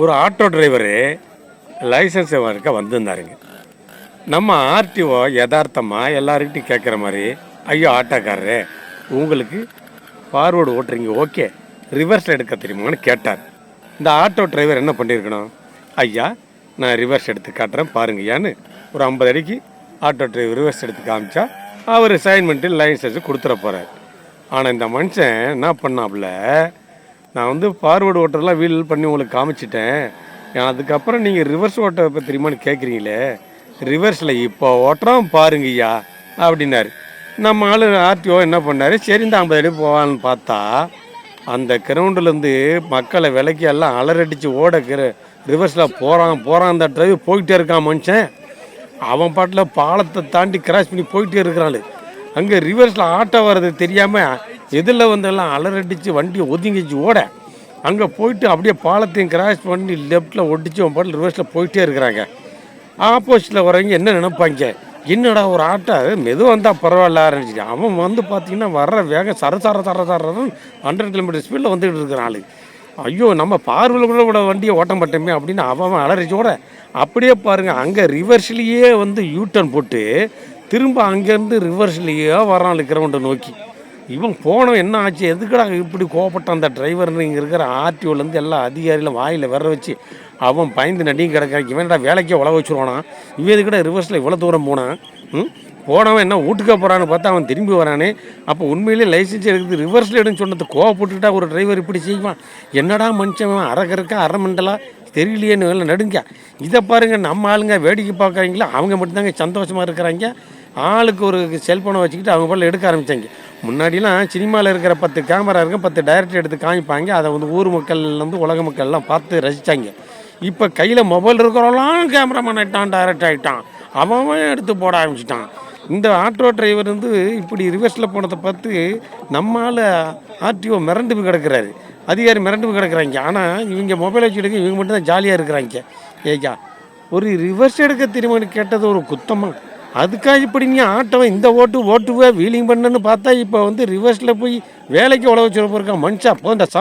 ஒரு auto driver licence இருக்க வந்திருந்தாருங்க. நம்ம ஆர்டிஓ யதார்த்தமாக எல்லாருக்கிட்டையும் கேட்குற மாதிரி ஐயோ ஆட்டோக்காரரு உங்களுக்கு ஃபார்வேர்டு ஓட்டுறீங்க ஓகே ரிவர்ஸில் எடுக்க தெரியுமான்னு கேட்டார். இந்த ஆட்டோ டிரைவர் என்ன பண்ணியிருக்கணும் ஐயா நான் ரிவர்ஸ் எடுத்து காட்டுறேன் பாருங்கய்யான்னு ஒரு ஐம்பது அடிக்கு ஆட்டோ டிரைவர் ரிவர்ஸ் எடுத்து காமிச்சா அவர் சைன் பண்ணிட்டு லைசன்ஸ் கொடுத்துட போகிறார் ஆனால் இந்த மனுஷன் என்ன பண்ணாப்புல நான் வந்து ஃபார்வேர்டு ஓட்டரெலாம் வீல் பண்ணி உங்களுக்கு காமிச்சிட்டேன். அதுக்கப்புறம் நீங்கள் ரிவர்ஸ் ஓட்ட இப்போ தெரியுமான்னு கேட்குறீங்களே ரிவர்ஸில் இப்போ ஓட்டுறோம் பாருங்கய்யா அப்படின்னாரு. நம்ம ஆள் ஆர்டிஓ என்ன பண்ணார்? சரி இந்த ஐம்பது அடி போவான்னு பார்த்தா அந்த கிரவுண்டுலேருந்து மக்களை விலைக்கு எல்லாம் அலறடிச்சு ஓட ரிவர்ஸில் போகிறான் போகிறான் அந்த டிரைவர் போயிட்டே இருக்கான் மனுஷன். அவன் பாட்டில் பாலத்தை தாண்டி கிராஸ் பண்ணி போயிட்டே இருக்கிறாள் அங்கே ரிவர்ஸில் ஆட்டோ வர்றது தெரியாமல் எதில் வந்தெல்லாம் அலறடிச்சு வண்டியை ஒதுங்கிச்சு ஓட. அங்கே போயிட்டு அப்படியே பாலத்தையும் கிராஸ் பண்ணி லெஃப்ட்டில் ஒட்டிச்சு அவன் பாட்டில் ரிவர்ஸில் போயிட்டே இருக்கிறாங்க. ஆப்போசிட்டில் வரவங்க என்ன நினைப்பாங்க? என்னடா ஒரு ஆட்டோ? மெதுவாக வந்தால் பரவாயில்ல ஆரம்பிச்சு அவன் வந்து பார்த்தீங்கன்னா வர்ற வேகம் சர சர சர சரன்னு ஹண்ட்ரட் கிலோமீட்டர் ஸ்பீடில் வந்துகிட்டு இருக்கிறான் ஆளு. ஐயோ நம்ம பார்வையில் கூட கூட வண்டியை ஓட்டம் பட்டோமே அப்படின்னு அவன் அவன் அலறிச்சோட அப்படியே பாருங்கள் அங்கே ரிவர்ஸ்லேயே வந்து யூட்டர்ன் போட்டு திரும்ப அங்கேருந்து ரிவர்ஸ்லேயே வரான் கிரவுண்டை நோக்கி. இவன் போனவன் என்ன ஆச்சு? எதுக்குடா இப்படி கோவப்பட்டான் அந்த டிரைவர்னு இங்கே இருக்கிற ஆர்டிஓலேருந்து எல்லா அதிகாரிகளும் வாயில் வர வச்சு அவன் பயந்து நடியும் கிடக்கிறான். இவன்டா வேலைக்கே உழவ வச்சுருவானா? இவன் எதுக்கடா ரிவர்ஸில் இவ்வளோ தூரம் போனான்? ம்? போனவன் என்ன வீட்டுக்க போகிறான்னு பார்த்தா அவன் திரும்பி வரானே. அப்போ உண்மையிலே லைசன்ஸ் எடுக்குது ரிவர்ஸில் எடுன்னு சொன்னது கோவப்பட்டுட்டா ஒரு டிரைவர் இப்படி செய்வான். என்னடா மனுஷன் அரகருக்கா அரை மண்டலா தெரியலையேன்னு நடுங்க. இதை பாருங்க நம்ம ஆளுங்க வேடிக்கை பார்க்குறீங்களா? அவங்க மட்டும்தாங்க சந்தோஷமாக இருக்கிறாங்க. ஆளுக்கு ஒரு செல்ஃபோனை வச்சுக்கிட்டு அவங்க பாட்டில் எடுக்க ஆரம்பித்தாங்க முன்னாடிலாம் சினிமாவில் இருக்கிற பத்து கேமரா இருக்கும் பத்து டைரக்டர் எடுத்து காமிப்பாங்க. அதை வந்து ஊர் மக்கள் வந்து உலக மக்கள்லாம் பார்த்து ரசித்தாங்க இப்போ கையில் மொபைல் இருக்கிறவெல்லாம் கேமராமேன் ஆகிட்டான் டைரக்ட் ஆகிட்டான் அவன் எடுத்து போட ஆரம்பிச்சிட்டான். இந்த ஆட்டோ டிரைவர் வந்து இப்படி ரிவர்ஸில் போனதை பார்த்து நம்மால் ஆர்டிஓ மிரண்டு போய் கிடக்குறாரு. அதிகாரி மிரண்டு போய் கிடக்குறாங்க. ஆனால் இவங்க மொபைல் வச்சு எடுக்க இவங்க மட்டும் தான் ஜாலியாக இருக்கிறாங்க. ஏக்கா ஒரு ரிவர்ஸ் எடுக்க தெரியுமான்னு கேட்டது ஒரு குத்தமாக அதுக்காக இப்படி நீ ஆட்டவன் இந்த ஓட்டு ஓட்டுவே வீலிங் பண்ணுன்னு பார்த்தா இப்போ வந்து ரிவர்ஸில் போய் வேலைக்கு உழவு வச்சுருப்பா மனுஷா போ இந்த